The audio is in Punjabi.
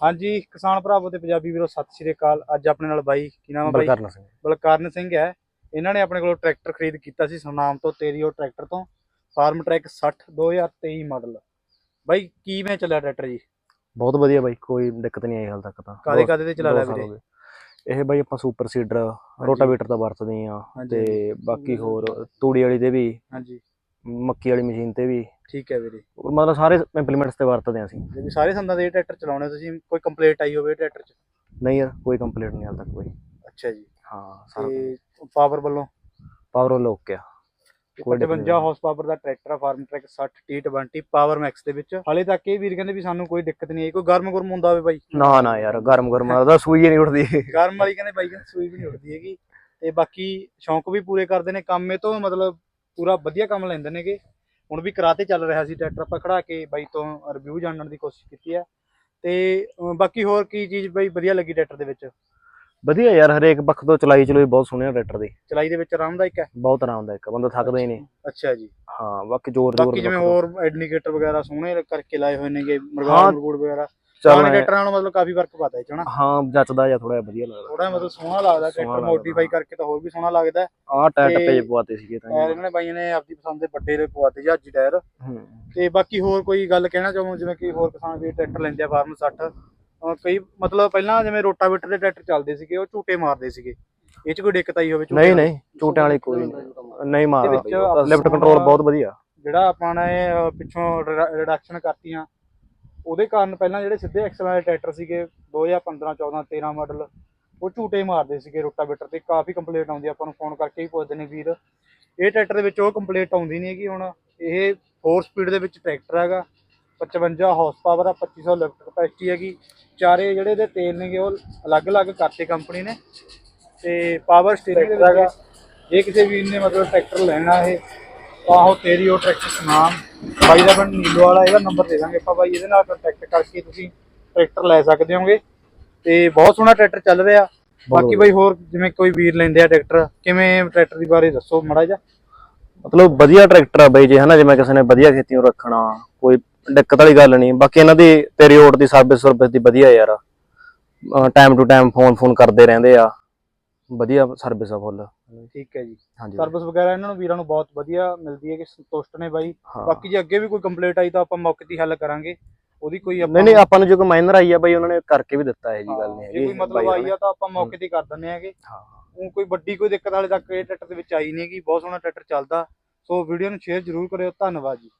ਹਾਂਜੀ ਕਿਸਾਨ ਭਰਾਵੋ ਤੇ ਪੰਜਾਬੀ ਵੀਰੋ ਸਤਿ ਸ਼੍ਰੀ ਅਕਾਲ। ਅੱਜ ਆਪਣੇ ਨਾਲ ਬਾਈ ਕੀ ਨਾਮ ਹੈ ਬਾਈ? ਬਲਕਰਨ ਸਿੰਘ। ਬਲਕਾਰਨ ਸਿੰਘ ਹੈ। ਇਹਨਾਂ ਨੇ ਆਪਣੇ ਕੋਲੋਂ ਟਰੈਕਟਰ ਖਰੀਦ ਕੀਤਾ ਸੀ ਸੁਨਾਮ ਤੋਂ ਤੇਰੀਓ ਟਰੈਕਟਰ ਤੋਂ ਫਾਰਮ ਟਰੈਕ 60 2023 ਮਾਡਲ। ਬਾਈ ਕਿਵੇਂ ਚੱਲਿਆ ਟਰੈਕਟਰ ਜੀ? ਬਹੁਤ ਵਧੀਆ ਬਾਈ ਕੋਈ ਦਿੱਕਤ ਨਹੀਂ ਆਈ ਹਾਲ ਤੱਕ ਤਾਂ। ਕਾਦੇ ਕਾਦੇ ਤੇ ਚਲਾ ਲਿਆ ਵੀਰੇ। ਇਹ ਬਾਈ ਆਪਾਂ ਸੁਪਰ ਸੀਡਰ ਰੋਟਾਵੇਟਰ ਦਾ ਵਰਤਦੇ ਆ ਤੇ ਬਾਕੀ ਹੋਰ ਤੂੜੀ ਵਾਲੀ ਦੇ ਵੀ ਹਾਂਜੀ। ਮੱਕੀ ਵਾਲੀ ਮਸ਼ੀਨ ਤੇ ਵੀ। ਠੀਕ ਹੈ ਵੀਰੇ। ਮਤਲਬ ਸਾਰੇ ਇੰਪਲੀਮੈਂਟਸ ਤੇ ਵਰਤਦੇ ਆ ਅਸੀਂ। ਜੇ ਵੀ ਸਾਰੇ ਸੰਦਾਂ ਦੇ ਟਰੈਕਟਰ ਚਲਾਉਣੇ ਤੁਸੀਂ ਕੋਈ ਕੰਪਲੀਟ ਆਈ ਹੋਵੇ ਟਰੈਕਟਰ 'ਚ? ਨਹੀਂ ਯਾਰ ਕੋਈ ਕੰਪਲੀਟ ਨਹੀਂ ਹਾਲ ਤੱਕ ਕੋਈ। ਅੱਛਾ ਜੀ। ਹਾਂ ਸਾਰਾ ਤੇ ਪਾਵਰ ਵੱਲੋਂ? ਪਾਵਰ ਲੋਕ ਆ। ਕੋਈ ਦਿੱਕਤ 55 ਹਾਰਸ ਪਾਵਰ ਦਾ ਟਰੈਕਟਰ ਆ Farmtrac 60 T20 power max ਦੇ ਵਿੱਚ। ਹਾਲੇ ਤੱਕ ਇਹ ਵੀਰ ਕਹਿੰਦੇ ਵੀ ਸਾਨੂੰ ਕੋਈ ਦਿੱਕਤ ਨਹੀਂ ਆਈ। ਕੋਈ ਗਰਮ ਗੁਰਮ ਹੁੰਦਾ ਹੋਵੇ ਬਾਈ। ਨਾ ਨਾ ਯਾਰ ਗਰਮ ਗਰਮ ਦਾ ਸੂਈ ਨਹੀਂ ਉੱਠਦੀ। ਗਰਮ ਵਾਲੀ ਕਹਿੰਦੇ ਬਾਈ ਕਹਿੰਦੇ ਸੂਈ ਵੀ ਨਹੀਂ ਉੱਠਦੀ ਹੈਗੀ। ਤੇ ਬਾਕੀ ਸ਼ੌਂਕ ਵੀ ਪੂਰੇ ਕਰਦੇ ਨੇ। ਕੰਮ ਇਹ ਤੋਂ ਮਤਲਬ ਪੂਰਾ ਵਧੀਆ ਕੰਮ ਲੈਂਦੇ ਨੇਗੇ। ਹੁਣ ਵੀ ਕਰਾਤੇ ਚੱਲ ਰਿਹਾ ਸੀ ਟਰੈਕਟਰ ਆਪਾਂ ਖੜਾ ਕੇ ਬਾਈ ਤੋਂ ਰਿਵਿਊ ਜਾਣਨ ਦੀ ਕੋਸ਼ਿਸ਼ ਕੀਤੀ ਹੈ ਤੇ ਬਾਕੀ ਹੋਰ ਕੀ ਚੀਜ਼ ਬਾਈ ਵਧੀਆ ਲੱਗੀ ਟਰੈਕਟਰ ਦੇ ਵਿੱਚ? ਵਧੀਆ ਯਾਰ ਹਰੇਕ ਪੱਖ ਤੋਂ ਚਲਾਈ ਚਲੋਈ ਬਹੁਤ ਸੋਹਣੀ ਟਰੈਕਟਰ ਦੀ। ਚਲਾਈ ਦੇ ਵਿੱਚ ਆਰਾਮਦਾਇਕ ਹੈ ਬਹੁਤ ਆਰਾਮਦਾਇਕ ਬੰਦਾ ਥੱਕਦਾ ਹੀ ਨਹੀਂ। ਅੱਛਾ। ਜੀ। ਹਾਂ ਬਾਕੀ ਜ਼ੋਰ ਜ਼ੋਰ ਬਾਕੀ ਜਿਵੇਂ ਹੋਰ ਇੰਡੀਕੇਟਰ ਵਗੈਰਾ ਸੋਹਣੇ ਕਰਕੇ ਲਾਏ ਹੋਏ ਨੇਗੇ ਮਰਗਾਨ ਬੋਰਡ ਵਗੈਰਾ। ਚੱਲ ਟਰੈਕਟਰਾਂ ਨਾਲੋਂ ਮਤਲਬ ਕਾਫੀ ਫ਼ਰਕ ਪਾਤਾ ਇਹ ਚ ਹਨਾ? ਹਾਂ ਜੱਚਦਾ ਜਾਂ ਥੋੜਾ ਵਧੀਆ ਲੱਗਦਾ। ਥੋੜਾ ਮਤਲਬ ਸੋਹਣਾ ਲੱਗਦਾ ਟਰੈਕਟਰ ਮੋਡੀਫਾਈ। ਕਰਕੇ ਤਾਂ ਹੋਰ ਵੀ ਸੋਹਣਾ ਲੱਗਦਾ। ਆਹ ਟਾਇਰ ਟੱਪੇ ਪਵਾਤੇ ਸੀਗੇ ਤਾਂ ਟਾਇਰ ਇਹਨਾਂ ਨੇ ਬਾਈਆਂ ਨੇ ਆਪਦੀ ਪਸੰਦ ਦੇ ਵੱਡੇ ਦੇ ਪਵਾਤੇ ਜਹਾਜੀ ਟਾਇਰ। ਹੂੰ। ਤੇ ਬਾਕੀ ਹੋਰ ਕੋਈ ਗੱਲ ਕਹਿਣਾ ਚਾਹੋ ਜਿਵੇਂ ਕਿ ਹੋਰ ਕਿਸਾਨ ਵੀ ਟਰੈਕਟਰ ਲੈਂਦੇ ਆ ਫਾਰਮ 60 ਅਹ ਕਈ ਮਤਲਬ ਪਹਿਲਾਂ ਜਿਵੇਂ ਰੋਟਾਵੇਟਰ ਦੇ ਟਰੈਕਟਰ ਚੱਲਦੇ ਸੀਗੇ ਉਹ ਝੂਟੇ ਮਾਰਦੇ ਸੀਗੇ। ਇਹ ਚ ਕੋਈ ਦਿੱਕਤ ਆਈ ਹੋਵੇ ਝੂਟੇ ਨਹੀਂ? ਨਹੀਂ ਝੂਟਿਆਂ ਵਾਲੀ ਕੋਈ ਨਹੀਂ। ਨਹੀਂ ਮਾਰ ਇਹਦੇ ਵਿੱਚ ਲਿਫਟ ਕੰਟਰੋਲ ਬਹੁਤ ਵਧੀਆ। ਜਿਹੜਾ ਆਪਾਂ ਨੇ ਪਿੱਛੋਂ ਰਿਡਕਸ਼ਨ ਕਰਤੀਆਂ ਉਹਦੇ ਕਾਰਨ ਪਹਿਲਾਂ ਜਿਹੜੇ ਸਿੱਧੇ ਐਕਸਲ ਵਾਲੇ ਟਰੈਕਟਰ ਸੀਗੇ 2015 14 13 ਮਾਡਲ ਉਹ ਝੂਟੇ ਮਾਰਦੇ ਸੀਗੇ ਰੋਟਾਵੇਟਰ ਤੇ ਕਾਫੀ ਕੰਪਲੇਂਟ ਆਉਂਦੀ ਆਪਾਂ ਨੂੰ ਫੋਨ ਕਰਕੇ ਹੀ ਪੁੱਛਦੇ ਨੇ ਵੀਰ। ਇਹ ਟਰੈਕਟਰ ਦੇ ਵਿੱਚ ਉਹ ਕੰਪਲੇਂਟ ਆਉਂਦੀ ਨਹੀਂ ਹੈਗੀ ਹੁਣ। ਇਹ 4 ਸਪੀਡ ਦੇ ਵਿੱਚ ਟਰੈਕਟਰ ਹੈਗਾ 55 ਹਾਰਸ ਪਾਵਰ ਆ 2500 ਲਿਫਟ ਕਪੈਸਿਟੀ ਹੈਗੀ। ਚਾਰੇ ਜਿਹੜੇ ਇਹਦੇ ਤੇਲ ਨੇਗੇ ਉਹ ਅਲੱਗ-ਅਲੱਗ ਕਰਤੇ ਕੰਪਨੀ ਨੇ। ਤੇ ਪਾਵਰ ਸਟੀਅਰਿੰਗ ਦੇ ਹੈਗਾ। ਜੇ ਕਿਸੇ ਵੀਰ ਨੇ ਮਤਲਬ ਟਰੈਕਟਰ ਲੈਣਾ ਇਹ ਤਾਂ ਉਹ ਤੇਰੀ ਉਹ ਟਰੈਕਟਰ ਸੁਨਾਮ। ਬਾਈ ਦਾ ਪਿੰਡ ਨੀਲੋ ਵਾਲਾ ਇਹਦਾ ਨੰਬਰ ਦੇ ਦਾਂਗੇ ਆਪਾਂ ਬਾਈ। ਇਹਦੇ ਨਾਲ ਕੰਟੈਕਟ ਕਰਕੇ ਤੁਸੀਂ ਟਰੈਕਟਰ ਲੈ ਸਕਦੇ ਹੋਗੇ। ਤੇ ਬਹੁਤ ਸੋਹਣਾ ਟਰੈਕਟਰ ਚੱਲ ਰਿਹਾ। ਬਾਕੀ ਬਾਈ ਹੋਰ ਜਿਵੇਂ ਕੋਈ ਵੀਰ ਲੈਂਦੇ ਆ ਟਰੈਕਟਰ ਕਿਵੇਂ ਟਰੈਕਟਰ ਦੀ ਬਾਰੇ ਦੱਸੋ ਮੜਾ ਜਾ ਮਤਲਬ ਵਧੀਆ ਟਰੈਕਟਰ ਆ ਬਈ ਜੇ ਹਨਾ? ਜਿਵੇਂ ਕਿਸੇ ਨੇ ਵਧੀਆ ਖੇਤੀ ਨੂੰ ਰੱਖਣਾ ਕੋਈ ਦਿੱਕਤ ਵਾਲੀ ਗੱਲ ਨਹੀਂ। ਬਾਕੀ ਇਹਨਾਂ ਦੀ ਪੀਰੀਓਡ ਦੀ ਸਰਵਿਸ ਸਰਵਿਸ ਦੀ ਵਧੀਆ ਯਾਰ। Time to time phone phone ਕਰਦੇ ਰਹਿੰਦੇ ਆ। ਵਧੀਆ ਸਰਵਿਸ ਆ ਫੁੱਲ ਠੀਕ ਹੈ ਜੀ। ਹਾਂਜੀ। ਸਰਵਿਸ ਵਗੈਰਾ ਇਹਨਾਂ ਨੂੰ ਵੀਰਾਂ ਨੂੰ ਬਹੁਤ ਵਧੀਆ ਮਿਲਦੀ ਹੈ ਕਿ ਸੰਤੁਸ਼ਟ ਨੇ ਬਾਈ। ਬਾਕੀ ਜੇ ਅੱਗੇ ਵੀ ਕੋਈ ਕੰਪਲੇਂਟ ਆਈ ਤਾਂ ਆਪਾਂ ਮੌਕੇ ਤੇ ਹੱਲ ਕਰਾਂਗੇ। ਉਹਦੀ ਕੋਈ ਨਹੀਂ ਨਹੀਂ ਆਪਾਂ ਨੂੰ ਜੋ ਕੋਈ ਮਾਈਨਰ ਆਈ ਆ ਬਈ ਉਹਨਾਂ ਨੇ ਕਰਕੇ ਵੀ ਦਿੱਤਾ ਹੈ ਜੀ ਗੱਲ ਨਹੀਂ ਜੇ ਹੈਗੀ ਕੋਈ ਮਤਲਬ ਆਈ ਆ ਤਾਂ ਆਪਾਂ ਮੌਕੇ ਤੇ ਕਰ ਦਿੰਦੇ ਹੈਗੇ। ਹਾਂ। ਉਹ ਕੋਈ ਵੱਡੀ ਕੋਈ ਦਿੱਕਤ ਵਾਲੇ ਤੱਕ ਇਹ ਟਰੈਕਟਰ ਦੇ ਵਿੱਚ ਆਈ ਨਹੀਂ ਹੈਗੀ ਬਹੁਤ ਸੋਹਣਾ ਟਰੈਕਟਰ ਚੱਲਦਾ। ਸੋ ਵੀਡੀਓ ਨੂੰ ਸ਼ੇਅਰ ਜ਼ਰੂਰ ਕਰਿਓ ਧੰਨਵਾਦ ਜੀ।